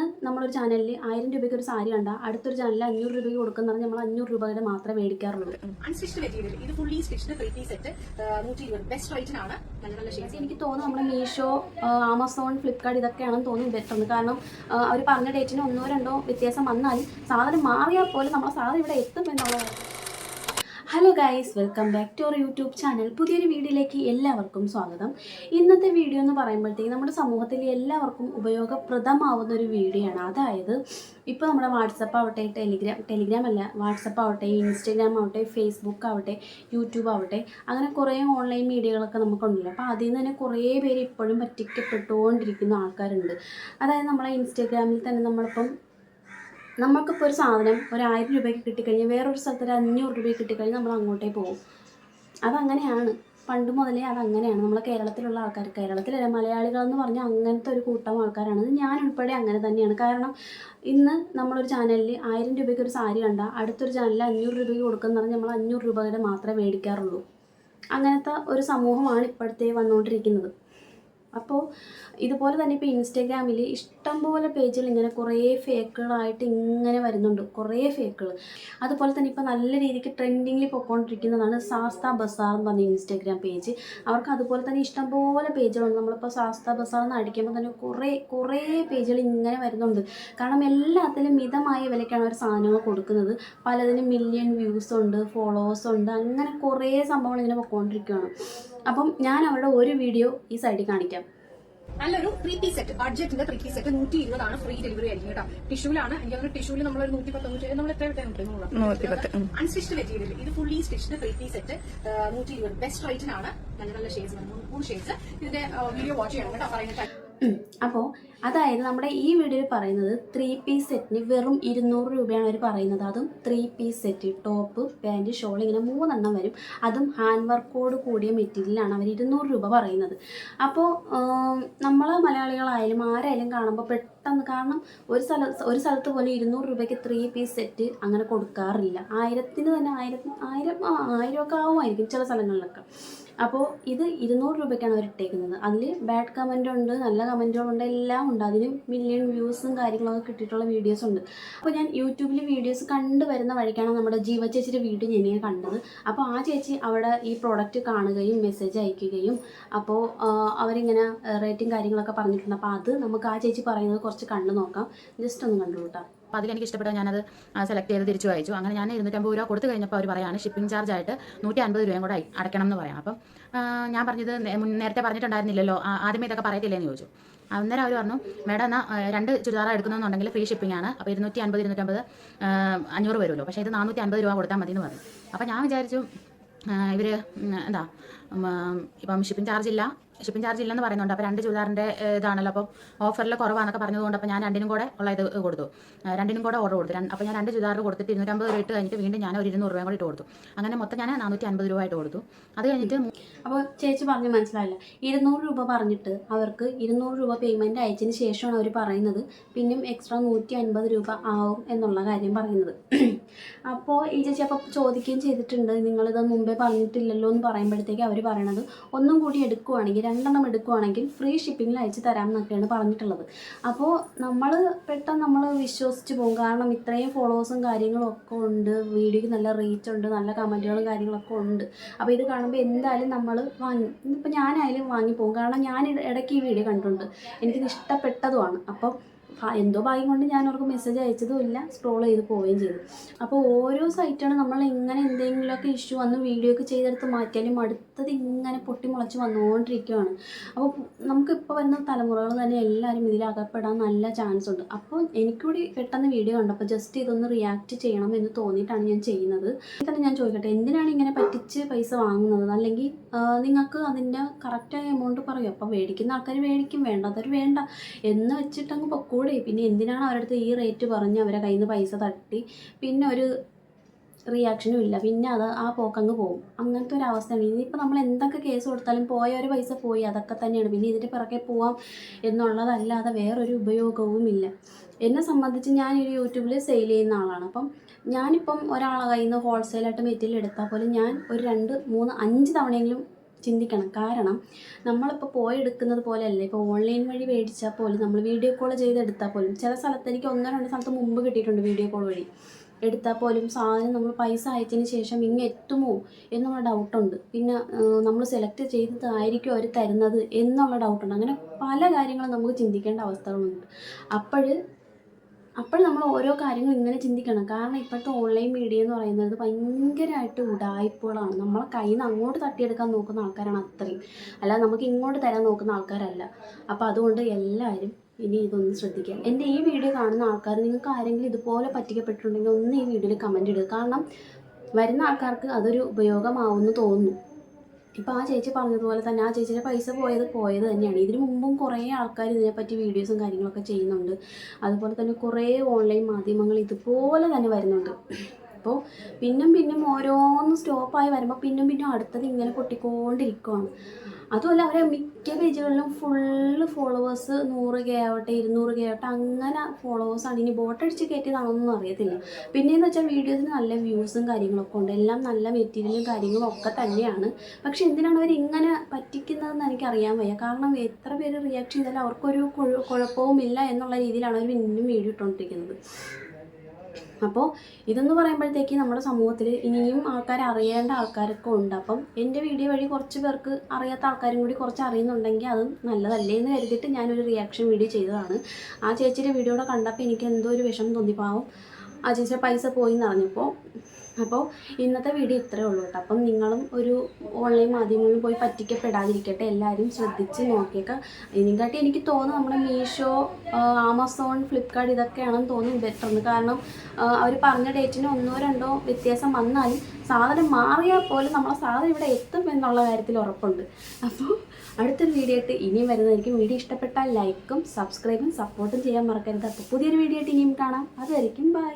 ഇന്ന് നമ്മളൊരു ചാനലിൽ ആയിരം രൂപയ്ക്ക് ഒരു സാരി കണ്ട അടുത്തൊരു ചാനലിൽ അഞ്ഞൂറ് രൂപയ്ക്ക് കൊടുക്കുന്ന നമ്മൾ അഞ്ഞൂറ് രൂപയുടെ മാത്രമേ മേടിക്കാറുള്ളൂ. അൺസ്റ്റിച്ച്ഡ് മെറ്റീരിയൽ ഇത് fully stitched three piece set നൂറ്റി ഇരുപത് ബെസ്റ്റ് റേറ്റിനാണ് നല്ല നല്ല എനിക്ക് തോന്നുന്നു നമ്മുടെ മീഷോ ആമസോൺ ഫ്ലിപ്കാർട്ട് ഇതൊക്കെയാണെന്ന് തോന്നുന്നു ബെറ്റർ കാരണം അവർ പറഞ്ഞ ഡേറ്റിന് ഒന്നോ രണ്ടോ വ്യത്യാസം വന്നാൽ സാധനം മാറിയാൽ പോലും നമ്മളെ സാധനം ഇവിടെ എത്തും എന്നുള്ളത് hello guys welcome back to our YouTube channel പുതിയൊരു വീഡിയോയിലേക്ക് എല്ലാവർക്കും സ്വാഗതം. ഇന്നത്തെ വീഡിയോ എന്ന് പറയുമ്പോഴത്തേക്ക് നമ്മുടെ സമൂഹത്തിൽ എല്ലാവർക്കും ഉപയോഗപ്രദമാവുന്ന ഒരു വീഡിയോ ആണ്. അതായത് ഇപ്പോൾ നമ്മുടെ വാട്സപ്പ് ആവട്ടെ ടെലിഗ്രാം ടെലിഗ്രാം അല്ല വാട്സപ്പ് ആവട്ടെ ഇൻസ്റ്റഗ്രാം ആവട്ടെ ഫേസ്ബുക്ക് ആവട്ടെ യൂട്യൂബ് ആവട്ടെ അങ്ങനെ കുറേ ഓൺലൈൻ മീഡിയകളൊക്കെ നമുക്കുണ്ടല്ലോ. അപ്പോൾ അതിൽ നിന്ന് തന്നെ കുറേ പേര് ഇപ്പോഴും പറ്റിക്കപ്പെട്ടുകൊണ്ടിരിക്കുന്ന ആൾക്കാരുണ്ട്. അതായത് നമ്മളെ ഇൻസ്റ്റഗ്രാമിൽ തന്നെ നമ്മളിപ്പം നമുക്കിപ്പോൾ ഒരു സാധനം ഒരു രൂപയ്ക്ക് കിട്ടിക്കഴിഞ്ഞാൽ വേറൊരു സ്ഥലത്ത് ഒരു അഞ്ഞൂറ് രൂപയ്ക്ക് കിട്ടിക്കഴിഞ്ഞാൽ നമ്മൾ അങ്ങോട്ടേ പോകും. അതങ്ങനെയാണ്. പണ്ട് മുതലേ അതങ്ങനെയാണ്. നമ്മളെ കേരളത്തിലുള്ള ആൾക്കാർ കേരളത്തിലല്ല മലയാളികൾ എന്ന് പറഞ്ഞാൽ അങ്ങനത്തെ ഒരു കൂട്ടം ആൾക്കാരാണ്. ഞാൻ ഉൾപ്പെടെ അങ്ങനെ തന്നെയാണ്. കാരണം ഇന്ന് നമ്മളൊരു ചാനലിൽ ആയിരം രൂപയ്ക്ക് ഒരു സാരി കണ്ട അടുത്തൊരു ചാനലിൽ അഞ്ഞൂറ് രൂപയ്ക്ക് കൊടുക്കുന്ന പറഞ്ഞാൽ നമ്മൾ അഞ്ഞൂറ് രൂപയുടെ മാത്രമേ മേടിക്കാറുള്ളൂ. അങ്ങനത്തെ ഒരു സമൂഹമാണ് ഇപ്പോഴത്തെ വന്നുകൊണ്ടിരിക്കുന്നത്. അപ്പോൾ ഇതുപോലെ തന്നെ ഇപ്പോൾ ഇൻസ്റ്റാഗ്രാമിൽ ഇഷ്ടംപോലെ പേജിൽ ഇങ്ങനെ കുറേ ഫേക്കുകളായിട്ട് ഇങ്ങനെ വരുന്നുണ്ട്. കുറേ ഫേക്കുകൾ. അതുപോലെ തന്നെ ഇപ്പോൾ നല്ല രീതിക്ക് ട്രെൻഡിങ്ങിൽ പൊയ്ക്കൊണ്ടിരിക്കുന്നതാണ് സാസ്ത ബസാർ എന്ന് പറഞ്ഞ ഇൻസ്റ്റാഗ്രാം പേജ്. അവർക്ക് അതുപോലെ തന്നെ ഇഷ്ടം പോലെ പേജുകളുണ്ട് നമ്മളിപ്പോൾ സാസ്ത ബസാർ എന്ന് അടിക്കുമ്പോൾ തന്നെ കുറേ കുറേ പേജുകൾ ഇങ്ങനെ വരുന്നുണ്ട്. കാരണം എല്ലാത്തിലും മിതമായ വിലയ്ക്കാണ് അവർ സാധനങ്ങൾ കൊടുക്കുന്നത്. പലതിനും മില്യൺ വ്യൂസ് ഉണ്ട് ഫോളോവേഴ്സ് ഉണ്ട്. അങ്ങനെ കുറേ സംഭവങ്ങൾ ഇങ്ങനെ പൊയ്ക്കൊണ്ടിരിക്കുകയാണ് അപ്പം ഞാൻ അവരുടെ ഒരു വീഡിയോ ഈ സൈഡിൽ കാണിക്കാം. നല്ലൊരു ത്രീ പീസ് സെറ്റ് ബഡ്ജറ്റിന്റെ ത്രീ പീസ് സെറ്റ് നൂറ്റി ഇരുപതാണ് ഫ്രീ ഡെലിവറി ആയിരിക്കും കേട്ടോ. ടിഷ്യൂലാണ് എനിക്ക് തോന്നുന്നു ടിഷ്യൂൽ നമ്മൾ ഒരു നൂറ്റി പത്ത് നൂറ്റി നമ്മൾ എത്ര വിട്ടേ അൺസ്റ്റിച്ച്ഡ് മെറ്റീരിയൽ ഇത് fully stitched three piece set നൂറ്റി ഇരുപത് ബെസ്റ്റ് റേറ്റിനാണ് നല്ല നല്ല ഷെയ്ഡ്സ് മൂന്ന് ഷെയ്ഡ്സ് ഇതിന്റെ വീഡിയോ വാച്ച് ചെയ്യണം കേട്ടോ. പറയുന്ന അപ്പോൾ അതായത് നമ്മുടെ ഈ വീഡിയോയിൽ പറയുന്നത് ത്രീ പീസ് സെറ്റിന് വെറും ഇരുന്നൂറ് രൂപയാണ് അവർ പറയുന്നത്. അതും three piece set top pant shawl ഇങ്ങനെ മൂന്നെണ്ണം വരും. അതും ഹാൻഡ് വർക്കോട് കൂടിയ മെറ്റീരിയലാണ് അവർ ഇരുന്നൂറ് രൂപ പറയുന്നത്. അപ്പോൾ നമ്മൾ മലയാളികളായാലും ആരായാലും കാണുമ്പോൾ പെട്ടെന്ന് കാരണം ഒരു സ്ഥല ഒരു സ്ഥലത്ത് പോലും ഇരുന്നൂറ് രൂപയ്ക്ക് ത്രീ പീസ് സെറ്റ് അങ്ങനെ കൊടുക്കാറില്ല. ആയിരത്തിന് തന്നെ ആയിരത്തി ആയിരം ആയിരമൊക്കെ ആവുമായിരിക്കും ചില സ്ഥലങ്ങളിലൊക്കെ. അപ്പോൾ ഇത് ഇരുന്നൂറ് രൂപയ്ക്കാണ് അവർ ഇട്ടേക്കുന്നത്. അതിൽ ബാഡ് കമന്റുണ്ട് നല്ല കമന്റുകളുണ്ട് എല്ലാം ഉണ്ട്. അതിന് മില്യൺ വ്യൂസും കാര്യങ്ങളൊക്കെ കിട്ടിയിട്ടുള്ള വീഡിയോസ് ഉണ്ട്. അപ്പോൾ ഞാൻ യൂട്യൂബിൽ വീഡിയോസ് കണ്ടു വരുന്ന വഴിക്കാണ് നമ്മുടെ ജീവ ചേച്ചിയുടെ വീഡിയോ ഞാനിങ്ങനെ കണ്ടത്. അപ്പോൾ ആ ചേച്ചി അവിടെ ഈ പ്രോഡക്റ്റ് കാണുകയും മെസ്സേജ് അയക്കുകയും അപ്പോൾ അവരിങ്ങനെ റേറ്റിംഗ് കാര്യങ്ങളൊക്കെ പറഞ്ഞിട്ടുണ്ട്. അപ്പോൾ അത് നമുക്ക് ആ ചേച്ചി പറയുന്നത് കുറച്ച് കണ്ടു നോക്കാം. ജസ്റ്റ് ഒന്ന് കണ്ടു കേട്ടോ. അപ്പോൾ അതിലെനിക്ക് ഇഷ്ടപ്പെട്ട? ഞാനത് സെലക്ട് ചെയ്ത് തിരിച്ചു അയച്ചു. അങ്ങനെ ഞാൻ ഇരുന്നൂറ്റമ്പത് രൂപ കൊടുത്തു കഴിഞ്ഞപ്പോൾ അവർ പറയാണ് ഷിപ്പിംഗ് ചാർജ് ആയിട്ട് നൂറ്റി അൻപത് രൂപയും കൂടെ അടയ്ക്കണം എന്ന് പറയാം. അപ്പം ഞാൻ പറഞ്ഞത് നേരത്തെ പറഞ്ഞിട്ടുണ്ടായിരുന്നില്ലല്ലോ ആദ്യമേ ഇതൊക്കെ പറയത്തില്ലേന്ന് ചോദിച്ചു. അന്നേരം അവർ പറഞ്ഞു മേഡം എന്നാൽ രണ്ട് ചുരിദാർ എടുക്കുന്നതെന്നുണ്ടെങ്കിൽ ഫ്രീ ഷിപ്പിംഗ് ആണ്. അപ്പോൾ ഇരുന്നൂറ്റി അൻപത് ഇരുന്നൂറ്റമ്പത് അഞ്ഞൂറ് വരുമല്ലോ. പക്ഷേ ഇത് നാനൂറ്റി അൻപത് രൂപ കൊടുത്താൽ മതി എന്ന് പറഞ്ഞു. അപ്പോൾ ഞാൻ വിചാരിച്ചു ഇവർ എന്താ ഇപ്പം ഷിപ്പിംഗ് ചാർജ് ഇല്ല ഷിപ്പിംഗ് ചാർജ് ഇല്ലെന്ന് പറയുന്നുണ്ട്. അപ്പോൾ രണ്ട് ചുരിദാറിന്റെ ഇതാണല്ലോ. അപ്പം ഓഫറിൽ കുറവാണെന്നൊക്കെ പറഞ്ഞതുകൊണ്ട് അപ്പോൾ ഞാൻ രണ്ടിനും കൂടെ ഉള്ള ഇത് കൊടുത്തു. രണ്ടിനും കൂടെ ഓർഡർ കൊടുത്തു. അപ്പോൾ ഞാൻ രണ്ട് ചുരിദാർ കൊടുത്തിട്ട് ഇരുന്നൂറ്റമ്പത് രൂപ ഇട്ട് കഴിഞ്ഞിട്ട് വീണ്ടും ഞാൻ ഒരു ഇരുന്നൂറ് രൂപയും കൂടി ഇട്ട് കൊടുത്തു. അങ്ങനെ മൊത്തം ഞാൻ നാനൂറ്റി അൻപത് രൂപ ആയിട്ട് കൊടുത്തു. അത് കഴിഞ്ഞിട്ട് അപ്പോൾ ചേച്ചി പറഞ്ഞ് മനസ്സിലായില്ല. ഇരുന്നൂറ് രൂപ പറഞ്ഞിട്ട് അവർക്ക് ഇരുന്നൂറ് രൂപ പേയ്മെന്റ് അയച്ചതിന് ശേഷമാണ് അവർ പറയുന്നത്. പിന്നെയും എക്സ്ട്രാ നൂറ്റി അൻപത് രൂപ ആവും എന്നുള്ള കാര്യം പറയുന്നത്. അപ്പോൾ ഈ ചേച്ചി അപ്പോൾ ചോദിക്കുകയും ചെയ്തിട്ടുണ്ട് നിങ്ങളിത് മുമ്പേ പറഞ്ഞിട്ടില്ലല്ലോ എന്ന് പറയുമ്പോഴത്തേക്ക് അവർ പറയണത് ഒന്നും കൂടി എടുക്കുവാണെങ്കിൽ രണ്ടെണ്ണം എടുക്കുവാണെങ്കിൽ ഫ്രീ ഷിപ്പിങ്ങിൽ അയച്ച് തരാം എന്നൊക്കെയാണ് പറഞ്ഞിട്ടുള്ളത്. അപ്പോൾ നമ്മൾ പെട്ടെന്ന് നമ്മൾ വിശ്വസിച്ച് പോകും. കാരണം ഇത്രയും ഫോളോവേഴ്സും കാര്യങ്ങളും ഒക്കെ ഉണ്ട്. വീഡിയോയ്ക്ക് നല്ല റീച്ച് ഉണ്ട് നല്ല കമന്റുകളും കാര്യങ്ങളൊക്കെ ഉണ്ട്. അപ്പോൾ ഇത് കാണുമ്പോൾ എന്തായാലും നമ്മൾ വാങ്ങി ഇന്നിപ്പോൾ ഞാനായാലും വാങ്ങിപ്പോകും. കാരണം ഞാൻ ഇട- ഇടയ്ക്ക് ഈ വീഡിയോ കണ്ടിട്ടുണ്ട്. എനിക്കിത് ഇഷ്ടപ്പെട്ടതുമാണ്. അപ്പോൾ ഭ- എന്തോ ഭാഗ്യം കൊണ്ട് ഞാൻ അവർക്ക് മെസ്സേജ് അയച്ചതും ഇല്ല. സ്ക്രോൾ ചെയ്ത് പോവുകയും ചെയ്തു. അപ്പോൾ ഓരോ സൈറ്റാണ് നമ്മൾ ഇങ്ങനെ എന്തെങ്കിലുമൊക്കെ ഇഷ്യൂ വന്ന് വീഡിയോ ഒക്കെ ചെയ്തെടുത്ത് മാറ്റിയാലും അടുത്തത് ഇങ്ങനെ പൊട്ടിമുളച്ച് വന്നുകൊണ്ടിരിക്കുകയാണ് അപ്പോൾ നമുക്കിപ്പോൾ വരുന്ന തലമുറകൾ തന്നെ എല്ലാവരും ഇതിൽ അകപ്പെടാൻ നല്ല ചാൻസ് ഉണ്ട്. അപ്പോൾ എനിക്കൂടി പെട്ടെന്ന് വീഡിയോ കണ്ടപ്പോൾ ജസ്റ്റ് ഇതൊന്ന് റിയാക്ട് ചെയ്യണം എന്ന് തോന്നിയിട്ടാണ് ഞാൻ ചെയ്യുന്നത്. തന്നെ ഞാൻ ചോദിക്കട്ടെ എന്തിനാണ് ഇങ്ങനെ പറ്റിച്ച് പൈസ വാങ്ങുന്നത്? അല്ലെങ്കിൽ നിങ്ങൾക്ക് അതിന്റെ കറക്റ്റായ എമൗണ്ട് പറയും? അപ്പോൾ മേടിക്കുന്ന ആൾക്കാർ മേടിക്കും വേണ്ടാത്തവർ വേണ്ട. എന്ന് വെച്ചിട്ടങ്ങ് പൊക്കൂടെ. പിന്നെ എന്തിനാണ് അവരുടെ ഈ റേറ്റ് പറഞ്ഞ് അവരെ കയ്യിൽ നിന്ന് പൈസ തട്ടി? പിന്നെ ഒരു റിയാക്ഷനും ഇല്ല. പിന്നെ അത് ആ പോക്കങ്ങ് പോകും. അങ്ങനത്തെ ഒരു അവസ്ഥയാണ്. ഇനിയിപ്പോൾ നമ്മൾ എന്തൊക്കെ കേസ് കൊടുത്താലും പോയ ഒരു പൈസ പോയി. അതൊക്കെ തന്നെയാണ്. പിന്നെ ഇതിന്റെ പിറകെ പോവാം എന്നുള്ളതല്ലാതെ വേറൊരു ഉപയോഗവും ഇല്ല. എന്നെ സംബന്ധിച്ച് ഞാനൊരു യൂട്യൂബിൽ സെയിൽ ചെയ്യുന്ന ആളാണ്. അപ്പം ഞാനിപ്പം ഒരാളെ കയ്യിൽ നിന്ന് ഹോൾസെയിലായിട്ട് മെറ്റീരിയൽ എടുത്താൽ പോലും ഞാൻ ഒരു രണ്ട് മൂന്ന് അഞ്ച് തവണയെങ്കിലും ചിന്തിക്കണം. കാരണം നമ്മളിപ്പോൾ പോയി എടുക്കുന്നത് പോലെയല്ല. ഇപ്പോൾ ഓൺലൈൻ വഴി മേടിച്ചാൽ പോലും നമ്മൾ വീഡിയോ കോൾ ചെയ്തെടുത്താൽ പോലും ചില സ്ഥലത്ത് എനിക്ക് ഒന്നോ രണ്ടോ സ്ഥലത്ത് മുമ്പ് കിട്ടിയിട്ടുണ്ട് വീഡിയോ കോൾ വഴി. എടുത്താൽ പോലും സാധനം നമ്മൾ പൈസ അയച്ചതിന് ശേഷം ഇങ്ങ് എത്തുമോ എന്നുള്ള ഡൗട്ടുണ്ട് പിന്നെ നമ്മൾ സെലക്ട് ചെയ്തതായിരിക്കും അവർ തരുന്നത് എന്നുള്ള ഡൗട്ടുണ്ട് അങ്ങനെ പല കാര്യങ്ങളും നമുക്ക് ചിന്തിക്കേണ്ട അവസ്ഥകളുണ്ട്. അപ്പോൾ അപ്പോൾ നമ്മൾ ഓരോ കാര്യങ്ങളും ഇങ്ങനെ ചിന്തിക്കണം. കാരണം ഇപ്പോഴത്തെ ഓൺലൈൻ മീഡിയ എന്ന് പറയുന്നത് ഭയങ്കരമായിട്ട് ഉടായ്പകളാണ്. നമ്മളെ കയ്യിൽ നിന്ന് അങ്ങോട്ട് തട്ടിയെടുക്കാൻ നോക്കുന്ന ആൾക്കാരാണ് അത്രയും. അല്ലാതെ നമുക്ക് ഇങ്ങോട്ട് തരാൻ നോക്കുന്ന ആൾക്കാരല്ല. അപ്പോൾ അതുകൊണ്ട് എല്ലാവരും ഇനി ഇതൊന്ന് ശ്രദ്ധിക്കാം. എന്റെ ഈ വീഡിയോ കാണുന്ന ആൾക്കാർ നിങ്ങൾക്ക് ആരെങ്കിലും ഇതുപോലെ പറ്റിക്കപ്പെട്ടിട്ടുണ്ടെങ്കിൽ ഒന്ന് ഈ വീഡിയോയിൽ കമന്റ് ഇടുക. കാരണം വരുന്ന ആൾക്കാർക്ക് അതൊരു ഉപയോഗമാവുമെന്ന് തോന്നുന്നു. ഇപ്പോൾ ആ ചേച്ചി പറഞ്ഞതുപോലെ തന്നെ ആ ചേച്ചിയുടെ പൈസ പോയത് പോയത് തന്നെയാണ്. ഇതിനു മുമ്പും കുറേ ആൾക്കാർ ഇതിനെപ്പറ്റി വീഡിയോസും കാര്യങ്ങളൊക്കെ ചെയ്യുന്നുണ്ട്. അതുപോലെ തന്നെ കുറേ ഓൺലൈൻ മാധ്യമങ്ങൾ ഇതുപോലെ തന്നെ വരുന്നുണ്ട്. അപ്പോൾ പിന്നും പിന്നും ഓരോന്ന് സ്റ്റോപ്പായി വരുമ്പോൾ പിന്നും പിന്നും അടുത്തത് ഇങ്ങനെ പൊട്ടിക്കൊണ്ടിരിക്കുവാണ്. അതുമല്ല അവരെ മിക്ക പേജുകളിലും ഫുള്ള് ഫോളോവേഴ്സ് നൂറ് കെ ആവട്ടെ ഇരുന്നൂറ് കെ ആവട്ടെ അങ്ങനെ ഫോളോവേഴ്സാണ് ഇനി ബോട്ടടിച്ച് കയറ്റിയതാണെന്നൊന്നും അറിയത്തില്ല. പിന്നെയെന്ന് വെച്ചാൽ വീഡിയോസിന് നല്ല വ്യൂസും കാര്യങ്ങളൊക്കെ ഉണ്ട്. എല്ലാം നല്ല മെറ്റീരിയലും കാര്യങ്ങളും ഒക്കെ തന്നെയാണ്. പക്ഷെ എന്തിനാണ് അവർ ഇങ്ങനെ പറ്റിക്കുന്നതെന്ന് എനിക്കറിയാൻ വയ്യ. കാരണം എത്ര പേര് റിയാക്ട് ചെയ്താലും അവർക്കൊരു കുഴപ്പവും കുഴപ്പവുമില്ല എന്നുള്ള രീതിയിലാണ് അവർ വീണ്ടും വീഡിയോ ഇട്ടുകൊണ്ടിരിക്കുന്നത്. അപ്പോൾ ഇതെന്ന് പറയുമ്പോഴത്തേക്ക് നമ്മുടെ സമൂഹത്തിൽ ഇനിയും ആൾക്കാർ അറിയേണ്ട ആൾക്കാരൊക്കെ ഉണ്ട്. അപ്പം എന്റെ വീഡിയോ വഴി കുറച്ച് പേർക്ക് അറിയാത്ത ആൾക്കാരും കൂടി കുറച്ച് അറിയുന്നുണ്ടെങ്കിൽ അത് നല്ലതല്ലേ എന്ന് കരുതിയിട്ട് ഞാനൊരു റിയാക്ഷൻ വീഡിയോ ചെയ്തതാണ്. ആ ചേച്ചിയുടെ വീഡിയോ കൂടെ കണ്ടപ്പോൾ എനിക്ക് എന്തോ ഒരു വിഷമം തോന്നി. ആ ചേച്ചിയുടെ പൈസ പോയി എന്ന് അറിഞ്ഞപ്പോൾ അപ്പോൾ ഇന്നത്തെ വീഡിയോ ഇത്രയേ ഉള്ളൂ കേട്ടോ. അപ്പം നിങ്ങളും ഒരു ഓൺലൈൻ മാധ്യമങ്ങളിൽ പോയി പറ്റിക്കപ്പെടാതിരിക്കട്ടെ. എല്ലാവരും ശ്രദ്ധിച്ച് നോക്കിയേക്കാം. ഇതിനെക്കാട്ടി എനിക്ക് തോന്നുന്നു നമ്മുടെ മീഷോ ആമസോൺ ഫ്ലിപ്കാർട്ട് ഇതൊക്കെയാണെന്ന് തോന്നുന്നു ബെറ്റർ എന്ന് കാരണം അവർ പറഞ്ഞ ഡേറ്റിന് ഒന്നോ രണ്ടോ വ്യത്യാസം വന്നാലും സാധനം മാറിയാൽ പോലും നമ്മളെ സാധനം ഇവിടെ എത്തും എന്നുള്ള കാര്യത്തിൽ ഉറപ്പുണ്ട്. അപ്പോൾ അടുത്തൊരു വീഡിയോ ആയിട്ട് ഇനിയും വരുന്നതായിരിക്കും. വീഡിയോ ഇഷ്ടപ്പെട്ടാൽ ലൈക്കും സബ്സ്ക്രൈബും സപ്പോർട്ടും ചെയ്യാൻ മറക്കരുത്. അപ്പോൾ പുതിയൊരു വീഡിയോ ആയിട്ട് ഇനിയും കാണാം. അതായിരിക്കും ബൈ